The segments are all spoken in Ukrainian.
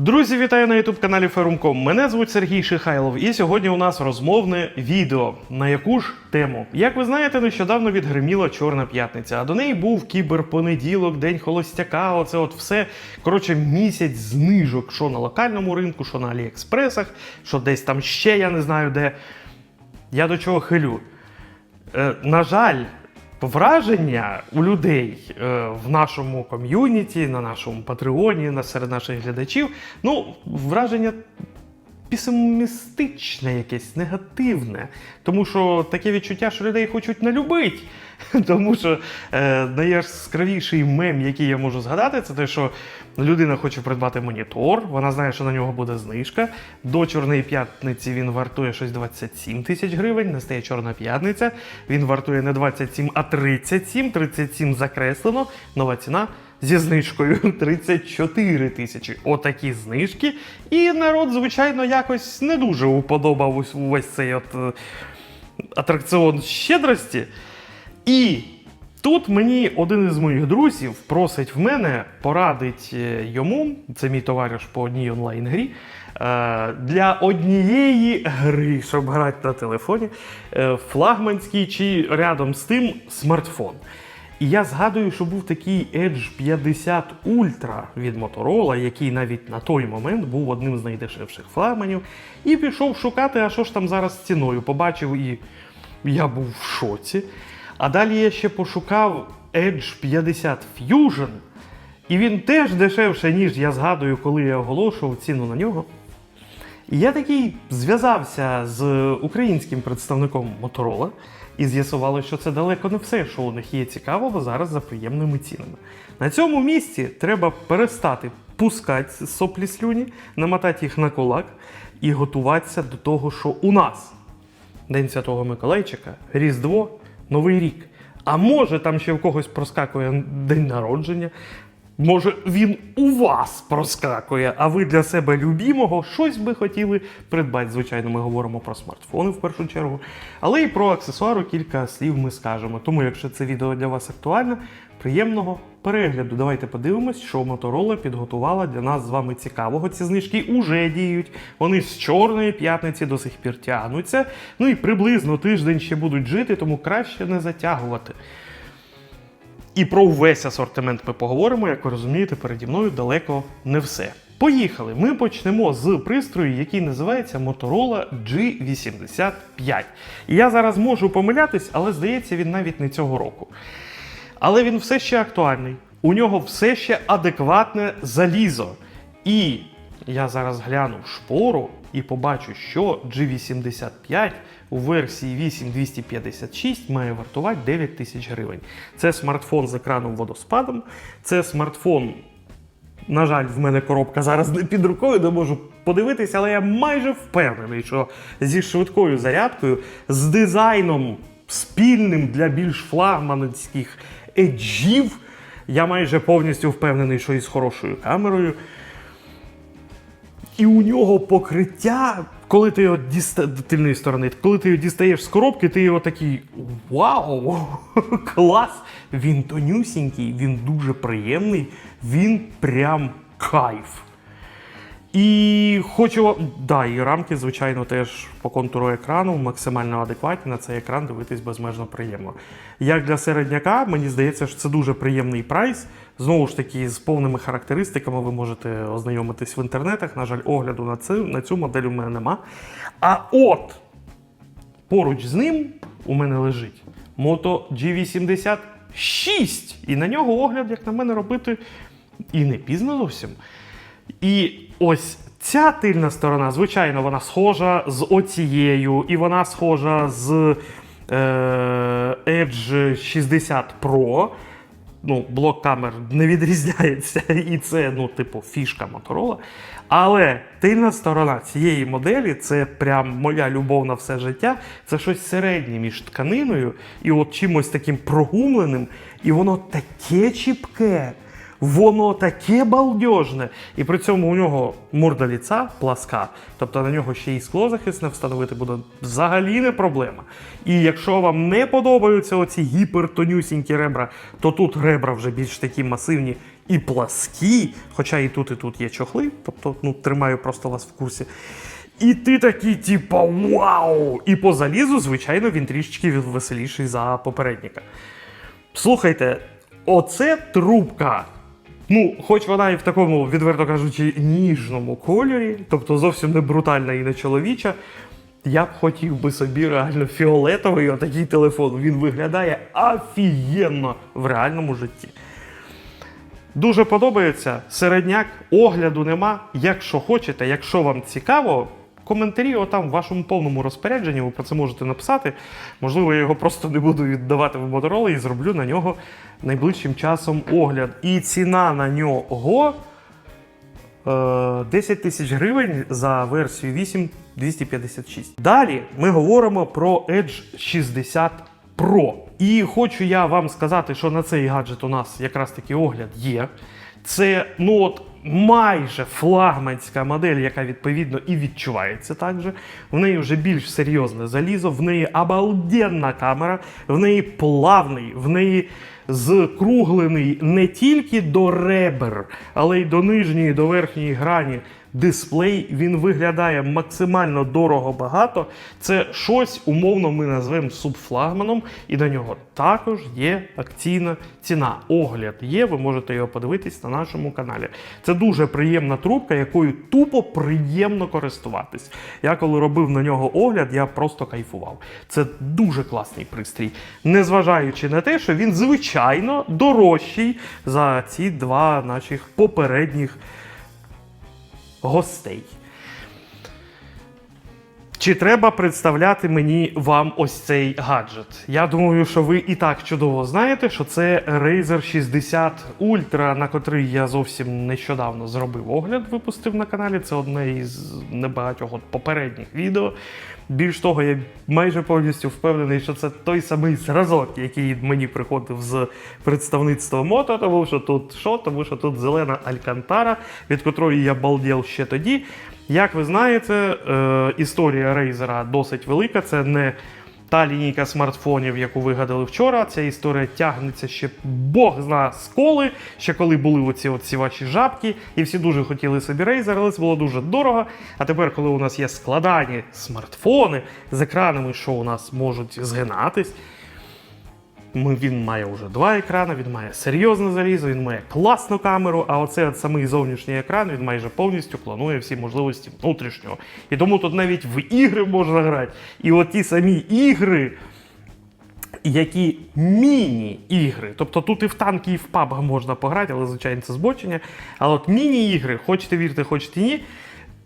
Друзі, вітаю на youtube каналі Ферум.ком. Мене звуть Сергій Шихайлов, і сьогодні у нас розмовне відео. На яку ж тему? Як ви знаєте, нещодавно відгриміла Чорна п'ятниця, а до неї був кіберпонеділок, день холостяка. Оце от все. Коротше, місяць знижок, що на локальному ринку, що на Аліекспресах, що десь там ще я не знаю де. Я до чого хилю. Е, на жаль, враження у людей е, в нашому ком'юніті, на нашому патреоні, на серед наших глядачів, ну, враження песимістичне якесь, негативне. Тому що таке відчуття, що людей хочуть не любити. Тому що е, найяскравіший мем, який я можу згадати, це те, що людина хоче придбати монітор, вона знає, що на нього буде знижка. До Чорної п'ятниці він вартує щось 27 тисяч гривень. Настає Чорна п'ятниця. Він вартує не 27, а 37. 37 закреслено. Нова ціна зі знижкою 34 тисячі. Отакі знижки. І народ, звичайно, якось не дуже уподобав увесь цей от е, атракціон щедрості. І тут мені один із моїх друзів просить в мене порадить е, йому, це мій товариш по одній онлайн-грі, е, для однієї гри, щоб грати на телефоні, флагманський чи рядом з тим смартфон. І я згадую, що був такий Edge 50 Ultra від Motorola, який навіть на той момент був одним з найдешевших флагманів. І пішов шукати, а що ж там зараз з ціною. Побачив і я був в шоці. А далі я ще пошукав Edge 50 Fusion, і він теж дешевше, ніж я згадую, коли я оголошував ціну на нього. І я такий зв'язався з українським представником Motorola і з'ясували, що це далеко не все, що у них є цікавого зараз за приємними цінами. На цьому місці треба перестати пускати соплі слюні, намотати їх на кулак і готуватися до того, що у нас День Святого Миколайчика, Різдво, Новий рік. А може там ще в когось проскакує день народження. Може, він у вас проскакує, а ви для себе любімого щось би хотіли придбати. Звичайно, ми говоримо про смартфони в першу чергу, але і про аксесуари кілька слів ми скажемо. Тому, якщо це відео для вас актуальне, приємного перегляду. Давайте подивимось, що Motorola підготувала для нас з вами цікавого. Ці знижки уже діють. Вони з чорної п'ятниці до сих пір тягнуться. Ну і приблизно тиждень ще будуть жити, тому краще не затягувати. І про весь асортимент ми поговоримо, як ви розумієте, переді мною далеко не все. Поїхали! Ми почнемо з пристрою, який називається Motorola G85. І я зараз можу помилятись, але здається, він навіть не цього року. Але він все ще актуальний. У нього все ще адекватне залізо. І я зараз гляну шпору і побачу, що G85 у версії 8256 має вартувати 9 тисяч гривень. Це смартфон з екраном водоспадом, це смартфон. На жаль, в мене коробка зараз не під рукою, не можу подивитися, але я майже впевнений, що зі швидкою зарядкою, з дизайном спільним для більш флагманських еджів, я майже повністю впевнений, що із хорошою камерою. І у нього покриття, коли ти його діста... тильної сторони, коли ти його дістаєш з коробки, ти його такий вау! Клас! Він тонюсінький, він дуже приємний, він прям кайф. І хочу да, і рамки, звичайно, теж по контуру екрану максимально адекватні. На цей екран дивитись безмежно приємно. Як для середняка, мені здається, що це дуже приємний прайс. Знову ж таки, з повними характеристиками ви можете ознайомитись в інтернетах. На жаль, огляду на цю, на цю модель у мене нема. А от поруч з ним у мене лежить Moto G86. І на нього огляд, як на мене, робити і не пізно зовсім. І ось ця тильна сторона, звичайно, вона схожа з оцією, і вона схожа з е, Edge 60 Pro. Ну, блок камер не відрізняється, і це, ну, типу, фішка Motorola. Але тильна сторона цієї моделі це прям моя любов на все життя. Це щось середнє між тканиною і от чимось таким прогумленим, і воно таке чіпке. Воно таке балдежне, і при цьому у нього морда ліца пласка, тобто на нього ще й скло захисне встановити буде взагалі не проблема. І якщо вам не подобаються оці гіпертонюсінькі ребра, то тут ребра вже більш такі масивні і пласкі, хоча і тут, і тут є чохли, тобто ну, тримаю просто вас в курсі. І ти такий, типа, вау! І по залізу, звичайно, він трішечки веселіший за попередника. Слухайте, оце трубка. Ну, хоч вона і в такому, відверто кажучи, ніжному кольорі, тобто зовсім не брутальна і не чоловіча. Я б хотів би собі реально фіолетовий отакий телефон. Він виглядає офігенно в реальному житті. Дуже подобається. Середняк, огляду нема. Якщо хочете, якщо вам цікаво, коментарі отам в вашому повному розпорядженні, ви про це можете написати. Можливо, я його просто не буду віддавати в Motorola і зроблю на нього найближчим часом огляд. І ціна на нього е, 10 тисяч гривень за версію 8 256. Далі ми говоримо про Edge 60 Pro. І хочу я вам сказати, що на цей гаджет у нас якраз таки огляд є. Це ну от майже флагманська модель, яка відповідно і відчувається так же. В неї вже більш серйозне залізо, в неї обалденна камера, в неї плавний, в неї закруглений не тільки до ребер, але й до нижньої, до верхньої грані дисплей. Він виглядає максимально дорого багато. Це щось умовно ми назвемо субфлагманом, і на нього також є акційна ціна. Огляд є, ви можете його подивитись на нашому каналі. Це дуже приємна трубка, якою тупо приємно користуватись. Я коли робив на нього огляд, я просто кайфував. Це дуже класний пристрій, незважаючи на те, що він звичайно дорожчий за ці два наших попередніх гостей. Чи треба представляти мені вам ось цей гаджет? Я думаю, що ви і так чудово знаєте, що це Razer 60 Ultra, на котрий я зовсім нещодавно зробив огляд, випустив на каналі. Це одне із небагатьох попередніх відео. Більш того, я майже повністю впевнений, що це той самий зразок, який мені приходив з представництва мото, тому що тут що? Тому що тут зелена Алькантара, від котрої я балдів ще тоді. Як ви знаєте, е, історія рейзера досить велика. Це не та лінійка смартфонів, яку вигадали вчора. Ця історія тягнеться ще Бог зна сколи, ще коли були оці, оці ваші жабки, і всі дуже хотіли собі Razer, але це було дуже дорого. А тепер, коли у нас є складані смартфони з екранами, що у нас можуть згинатись. Він має вже два екрани, він має серйозне залізо, він має класну камеру, а оцей от самий зовнішній екран він майже повністю планує всі можливості внутрішнього. І тому тут навіть в ігри можна грати. І от ті самі ігри, які міні-ігри, тобто тут і в танки, і в PUBG можна пограти, але звичайно це збочення. А от міні-ігри, хочете вірте, хочете ні,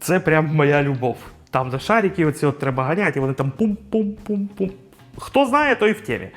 це прям моя любов. Там, де шарики, оці от треба ганяти, і вони там пум-пум-пум-пум. Хто знає, той в темі.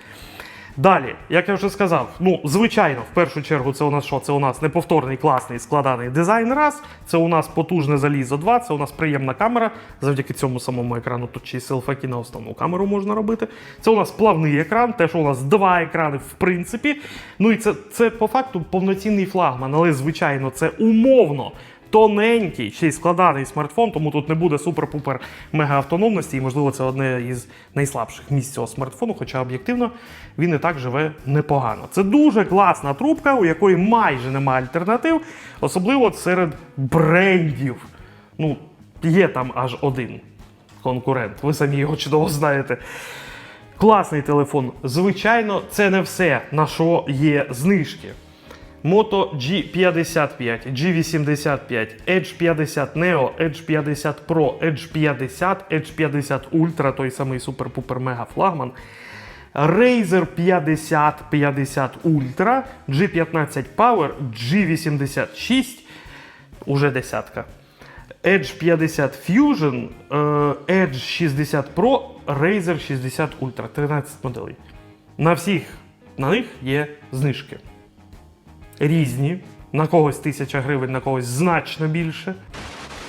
Далі, як я вже сказав, ну звичайно, в першу чергу, це у нас що? Це у нас неповторний, класний складаний дизайн. Раз, це у нас потужне залізо. Два, це у нас приємна камера. Завдяки цьому самому екрану тут ще й селфаки на основну камеру можна робити. Це у нас плавний екран, те, що у нас два екрани, в принципі. Ну і це, це по факту повноцінний флагман, але звичайно, це умовно. Тоненький, ще й складаний смартфон, тому тут не буде супер-пупер мега автономності, і, можливо, це одне із найслабших місць цього смартфону, хоча об'єктивно він і так живе непогано. Це дуже класна трубка, у якої майже немає альтернатив, особливо серед брендів. Ну, є там аж один конкурент, ви самі його чудово знаєте. Класний телефон. Звичайно, це не все, на що є знижки. Moto G55, G85, Edge 50 Neo, Edge 50 Pro, Edge 50, Edge 50 Ultra, той самий супер-пупер мега флагман. Razer 50 50 Ultra, G15 Power, G86, уже десятка. Edge 50 Fusion, е, Edge 60 Pro, Razer 60 Ultra, 13 моделей. На всіх на них є знижки різні. На когось тисяча гривень, на когось значно більше.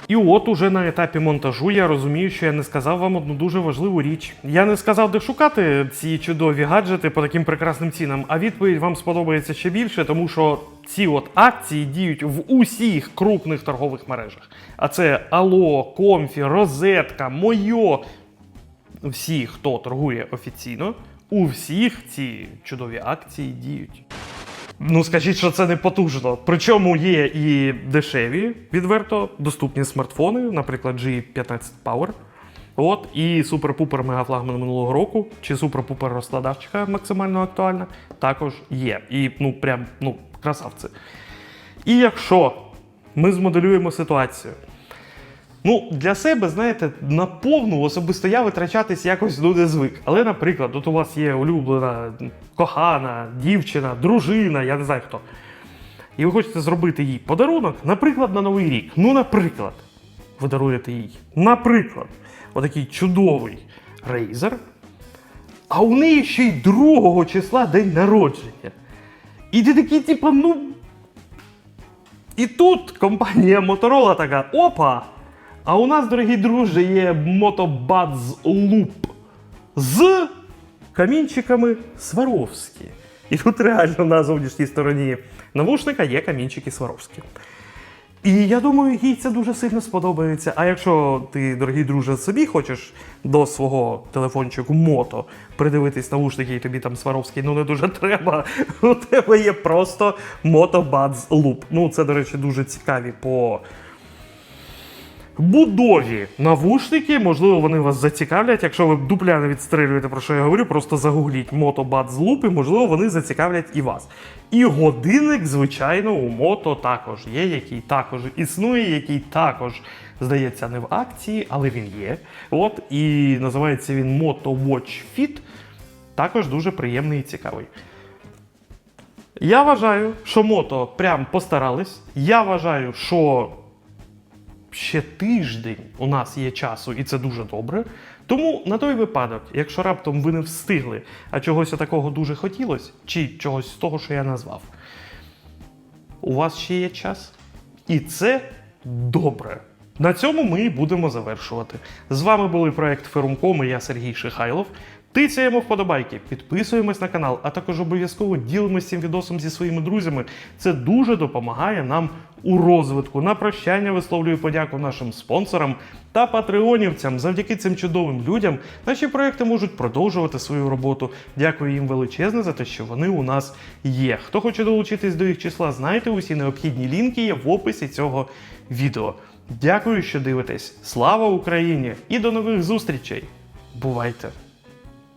І от уже на етапі монтажу я розумію, що я не сказав вам одну дуже важливу річ. Я не сказав, де шукати ці чудові гаджети по таким прекрасним цінам, а відповідь вам сподобається ще більше, тому що ці от акції діють в усіх крупних торгових мережах. А це Ало, Комфі, Розетка, Мойо. Всі, хто торгує офіційно, у всіх ці чудові акції діють. Ну, скажіть, що це не потужно. Причому є і дешеві, відверто, доступні смартфони, наприклад, G15 Power. От, і супер-пупер мегафлагман минулого року, чи супер-пупер розкладавчика максимально актуальна, також є. І ну прям ну, красавці. І якщо ми змоделюємо ситуацію, Ну, для себе, знаєте, на повну особисто я витрачатись якось ну, не звик. Але, наприклад, от у вас є улюблена, кохана, дівчина, дружина, я не знаю хто. І ви хочете зробити їй подарунок, наприклад, на Новий рік. Ну, наприклад, ви даруєте їй, наприклад, отакий чудовий рейзер, а у неї ще й 2 числа день народження. І ти такий, типу, ну. І тут компанія Motorola така: опа! А у нас, дорогі друзі, є Buds Loop з камінчиками Сваровські. І тут реально на зовнішній стороні навушника є камінчики Сваровські. І я думаю, їй це дуже сильно сподобається. А якщо ти, дорогий друже, собі хочеш до свого телефончику мото придивитись навушники, і тобі там Сваровський ну не дуже треба. У тебе є просто Moto Buds Loop. Ну, це, до речі, дуже цікаві по будові навушники. Можливо, вони вас зацікавлять. Якщо ви дупля не відстрелюєте, про що я говорю, просто загугліть Moto Loop, і можливо вони зацікавлять і вас. І годинник, звичайно, у мото також є, який також існує, який також, здається, не в акції, але він є. От, і називається він Moto Watch Fit. Також дуже приємний і цікавий. Я вважаю, що мото прям постарались. Я вважаю, що ще тиждень у нас є часу, і це дуже добре. Тому на той випадок, якщо раптом ви не встигли, а чогось такого дуже хотілося, чи чогось з того, що я назвав, у вас ще є час. І це добре. На цьому ми будемо завершувати. З вами були проект Ферумком і я Сергій Шихайлов. Тицяємо вподобайки, підписуємось на канал, а також обов'язково ділимось цим відосом зі своїми друзями. Це дуже допомагає нам у розвитку. На прощання висловлюю подяку нашим спонсорам та патреонівцям. Завдяки цим чудовим людям наші проекти можуть продовжувати свою роботу. Дякую їм величезне за те, що вони у нас є. Хто хоче долучитись до їх числа, знайте, усі необхідні лінки є в описі цього відео. Дякую, що дивитесь. Слава Україні! І до нових зустрічей! Бувайте!